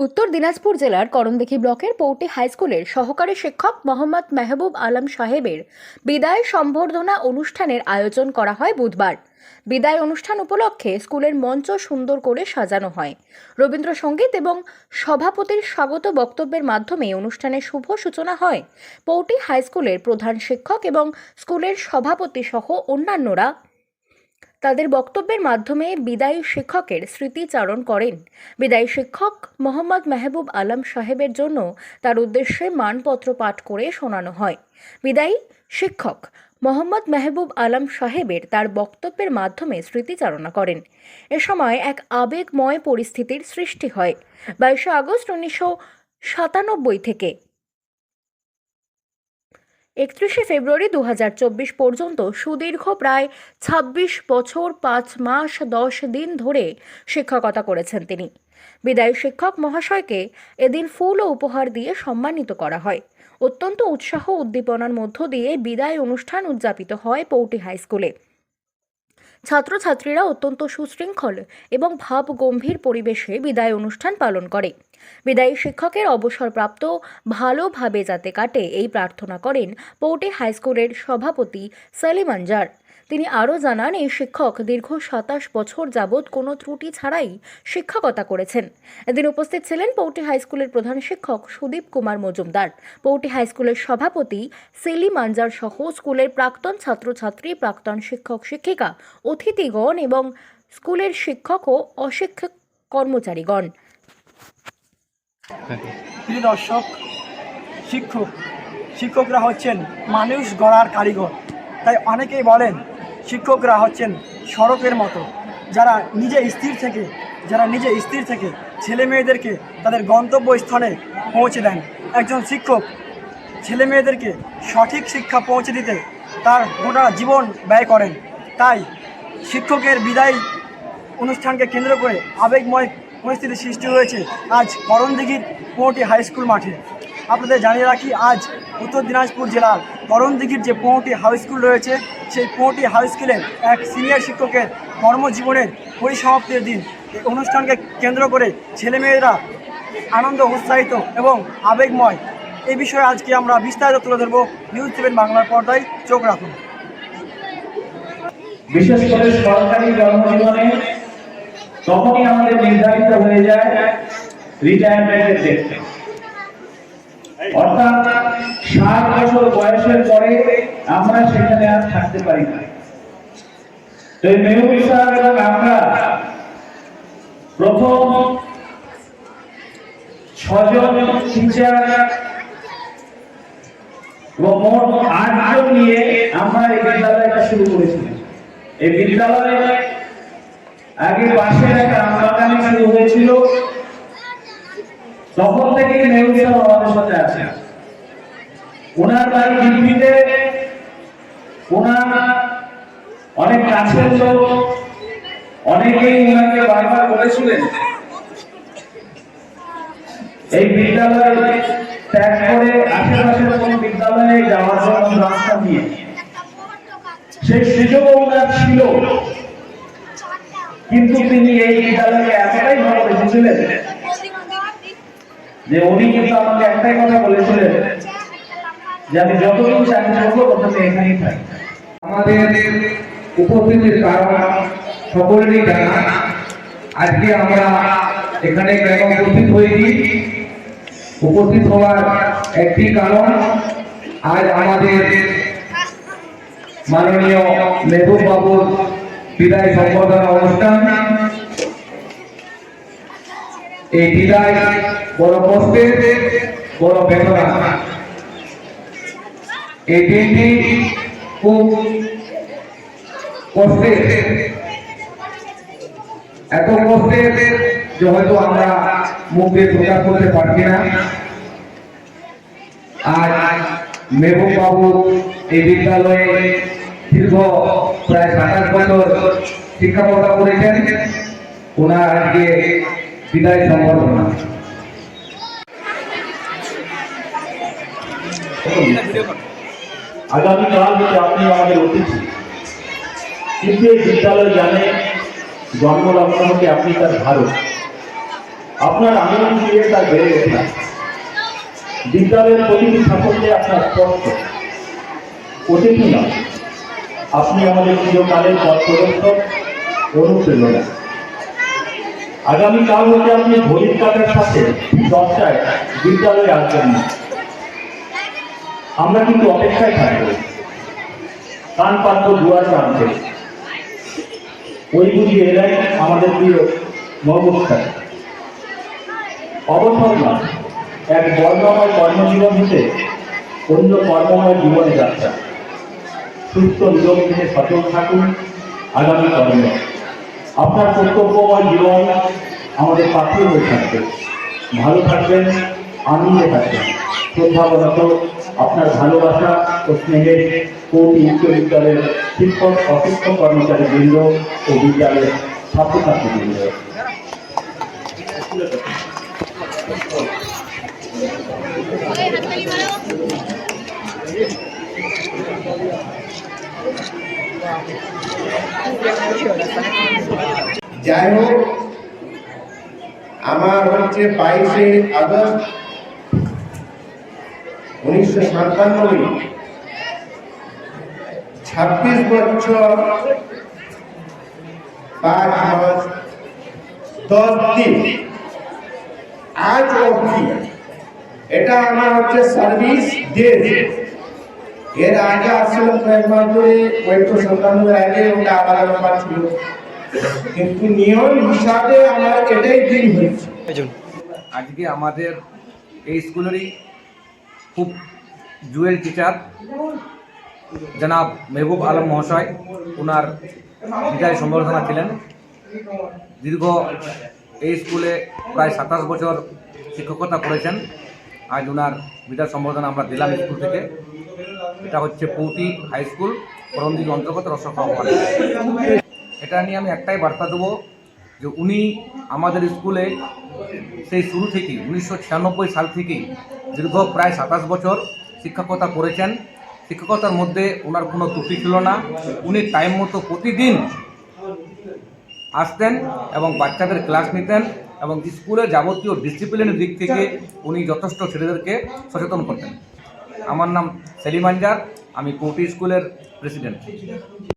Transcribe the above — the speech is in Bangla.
উত্তর দিনাজপুর জেলার করণদিঘি ব্লকের পৌটি হাই স্কুলের সহকারী শিক্ষক মোহাম্মদ মেহবুব আলম সাহেবের বিদায় সম্বর্ধনা অনুষ্ঠানের আয়োজন করা হয় বুধবার। বিদায় অনুষ্ঠান উপলক্ষে স্কুলের মঞ্চ সুন্দর করে সাজানো হয়। রবীন্দ্রসঙ্গীত এবং সভাপতির স্বাগত বক্তব্যের মাধ্যমে অনুষ্ঠানের শুভ সূচনা হয়। পৌটি হাই স্কুলের প্রধান শিক্ষক এবং স্কুলের সভাপতি সহ অন্যান্যরা তাদের বক্তব্যের মাধ্যমে বিদায়ী শিক্ষকের স্মৃতিচারণ করেন। বিদায়ী শিক্ষক মোহাম্মদ মেহবুব আলম সাহেবের জন্য তার উদ্দেশ্যে মানপত্র পাঠ করে শোনানো হয়। বিদায়ী শিক্ষক মোহাম্মদ মেহবুব আলম সাহেবের তার বক্তব্যের মাধ্যমে স্মৃতিচারণা করেন। এ সময় এক আবেগময় পরিস্থিতির সৃষ্টি হয়। বাইশে আগস্ট উনিশশো সাতানব্বই থেকে একত্রিশে ফেব্রুয়ারি দু হাজার চব্বিশ পর্যন্ত সুদীর্ঘ প্রায় ২৬ বছর, পাঁচ মাস, দশ দিন ধরে শিক্ষকতা করেছেন তিনি। বিদায়ী শিক্ষক মহাশয়কে এদিন ফুল ও উপহার দিয়ে সম্মানিত করা হয়। অত্যন্ত উৎসাহ উদ্দীপনার মধ্য দিয়ে বিদায় অনুষ্ঠান উদযাপিত হয় পৌটি হাই স্কুলে ছাত্রছাত্রীরা অত্যন্ত সুশৃঙ্খল এবং ভাব গম্ভীর পরিবেশে বিদায় অনুষ্ঠান পালন করে। বিদায়ী শিক্ষকের অবসরপ্রাপ্ত ভালোভাবে যাতে কাটে এই প্রার্থনা করেন পৌটে হাইস্কুলের সভাপতি সালিম আনজার। তিনি আরও জানান, এই শিক্ষক দীর্ঘ সাতাশ বছর যাবৎ কোনো ত্রুটি ছাড়াই শিক্ষকতা করেছেন। এদিন উপস্থিত ছিলেন পৌটি হাই স্কুলের প্রধান শিক্ষক সুদীপ কুমার মজুমদার। পৌটি হাই স্কুলের সভাপতি সেলিম আনজার সহ স্কুলের প্রাক্তন ছাত্রছাত্রী, প্রাক্তন শিক্ষক শিক্ষিকা, অতিথিগণ এবং স্কুলের শিক্ষক ও অশিক্ষক কর্মচারীগণ। প্রিয় দর্শক, শিক্ষক, শিক্ষকরা হচ্ছেন মানুষ গড়ার কারিগর। তাই অনেকেই বলেন শিক্ষকরা হচ্ছেন সড়কের মতো। যারা নিজে স্থির থেকে, যারা নিজে স্থির থেকে ছেলে মেয়েদেরকে তাদের গন্তব্যস্থলে পৌঁছে দেন। একজন শিক্ষক ছেলে মেয়েদেরকে সঠিক শিক্ষা পৌঁছে দিতে তার গোটা জীবন ব্যয় করেন। তাই শিক্ষকের বিদায় অনুষ্ঠানকে কেন্দ্র করে আবেগময় পরিস্থিতি সৃষ্টি হয়েছে আজ করণদিঘির পৌঁটি হাই স্কুল মাঠে। আপনাদের জানিয়ে রাখি, আজ উত্তর দিনাজপুর জেলার করণদিঘির যে পৌঁটি হাই স্কুল রয়েছে, সেই পৌঁটি হাই স্কুলের এক সিনিয়র শিক্ষকের কর্মজীবনের পরিসমাপ্তির দিন। এই অনুষ্ঠানকে কেন্দ্র করে ছেলেমেয়েরা আনন্দ, উৎসাহিত এবং আবেগময়। এই বিষয়ে আজকে আমরা বিস্তারিত তুলে ধরবো। নিউজ সেভেন বাংলার পর্দায় চোখ রাখুন। বিশেষ করে সরকারি কর্মজীবনে তখনই আমাদের নির্ধারিত হয়ে যায় রিটায়ারমেন্টের ডেট অর্থাৎ ষাট বছর বয়সের পরে আমরা সেখানে আর থাকতে পারি না। মেহবুব সাহেব এবং আমরা প্রথম ছজন টিচার এবং মোট আটজন নিয়ে আমরা এই বিদ্যালয়টা শুরু এই বিদ্যালয়ে আগে পাশে একটা আমবাগানে শুরু হয়েছিল। তখন থেকে সাহেব আমাদের সাথে আছে। ওনার বাড়ি দিল্লিতে, ওনার অনেক কাছের লোক, অনেকেই ওনাকে বারবার বলেছিলেন, এই বিদ্যালয় ত্যাগ করে আশেপাশের কোন বিদ্যালয়ে যাওয়ার জন্য রাস্তা দিয়ে। সেই সুযোগ ওনার ছিল। কিন্তু তিনি এই বিদ্যালয়কে এতটাই ভালোবেসেছিলেন যে উনি কিন্তু আমাকে একটাই কথা বলেছিলেন যে আমি যতদিন চাকরি করব ততদিন এখানেই থাকি আমাদের উপস্থিতির কারণ সকলেরই জানা। আজকে আমরা এখানে কেন উপস্থিত হয়েছি? উপস্থিত হওয়ার একটি কারণ, আজ আমাদের মাননীয় মেহবুব বাবুর বিদায় সম্বর্ধনা অনুষ্ঠান। এই বিদায়, বড় কষ্টের, বড় বেদনা। এই দিনটি খুব কষ্টের। এত কষ্টের যে হয়তো আমরা মুখ দিয়ে প্রকাশ করতে পারছি না। আজ মেহবুব বাবু এই বিদ্যালয়ে দীর্ঘ প্রায় সাতাশ বছর শিক্ষকতা করেছেন। ওনার আজকে বিদায় সম্বর্ধনা। আগামীকাল থেকে আপনি আমাদের অতিথি। কিন্তু এই বিদ্যালয় জানে জন্মলগ্ন থেকে আপনি তার ভারত। আপনার আন্দোলন দিয়ে তার বেড়ে ওঠা। বিদ্যালয়ের প্রতিটি সাফল্যে আপনার স্পষ্ট। অতিথি নয় আপনি আমাদের চিরকালের পথ প্রদর্শক অনুপ্রেরণা। আগামীকাল হতে আপনি ঘড়ির কাটার সাথে দশটায় বিদ্যালয়ে আসবেন না। আমরা কিন্তু অপেক্ষায় থাকব। কান পাত্র দুয়ার প্রান্তে ওই বুঝি এলাই আমাদের প্রিয় মহবুবস্থান অবসর না, এক বর্ণময় কর্মজীবন হতে অন্য কর্মময় জীবনে যাত্রা। সুস্থ নিরোগ সচল থাকুন আগামী কর্মে। আপনার কর্তব্যময় জীবন আমাদের পাশে হয়ে থাকবে ভালো থাকবেন, আনন্দে থাকবেন। শ্রদ্ধাবনত আপনার ভালোবাসা ও স্নেহের কৌটি উচ্চ বিদ্যালয়ের শিক্ষক অশিক্ষক কর্মচারী বৃন্দ ও বিদ্যালয়ের ছাত্রছাত্রী বৃন্দ যাই হোক, আমার হচ্ছে বাইশে আগস্ট উনিশশো সাতানব্বই। ছাব্বিশ বছর পাঁচ মাস দশ দিন। আজ অবধি এটা আমার হচ্ছে সার্ভিস ডে এর আগে আসছিলাম কয়েক মাস ধরে উনিশশো সাতানব্বই আগে ওটা আলাদা ব্যাপার ছিল। কিন্তু নিয়ম হিসাবে আমার এটাই দিন হয়েছে। আজকে আমাদের এই স্কুলেরই খুব জুয়েল টিচার জনাব মেহবুব আলম মহাশয় ওনার বিদায় সম্বর্ধনা ছিলেন। দীর্ঘ এই স্কুলে প্রায় সাতাশ বছর শিক্ষকতা করেছেন। আজ ওনার বিদায় সম্বর্ধনা আমরা দিলাম স্কুল থেকে। এটা হচ্ছে পৌটি হাই স্কুল করমদিঘি অন্তর্গত রসখা এটা নিয়ে আমি একটাই বার্তা দেবো যে উনি আমাদের স্কুলে সেই শুরু থেকেই, উনিশশো সাল থেকেই দীর্ঘ প্রায় সাতাশ বছর শিক্ষকতা করেছেন। শিক্ষকতার মধ্যে ওনার কোনো ত্রুটি ছিল না। উনি টাইম মতো প্রতিদিন আসতেন এবং বাচ্চাদের ক্লাস নিতেন এবং স্কুলের যাবতীয় ডিসিপ্লিনের দিক থেকে উনি যথেষ্ট ছেলেদেরকে সচেতন করতেন। আমার নাম সেলিম আঞ্জার আমি কোটি স্কুলের প্রেসিডেন্ট।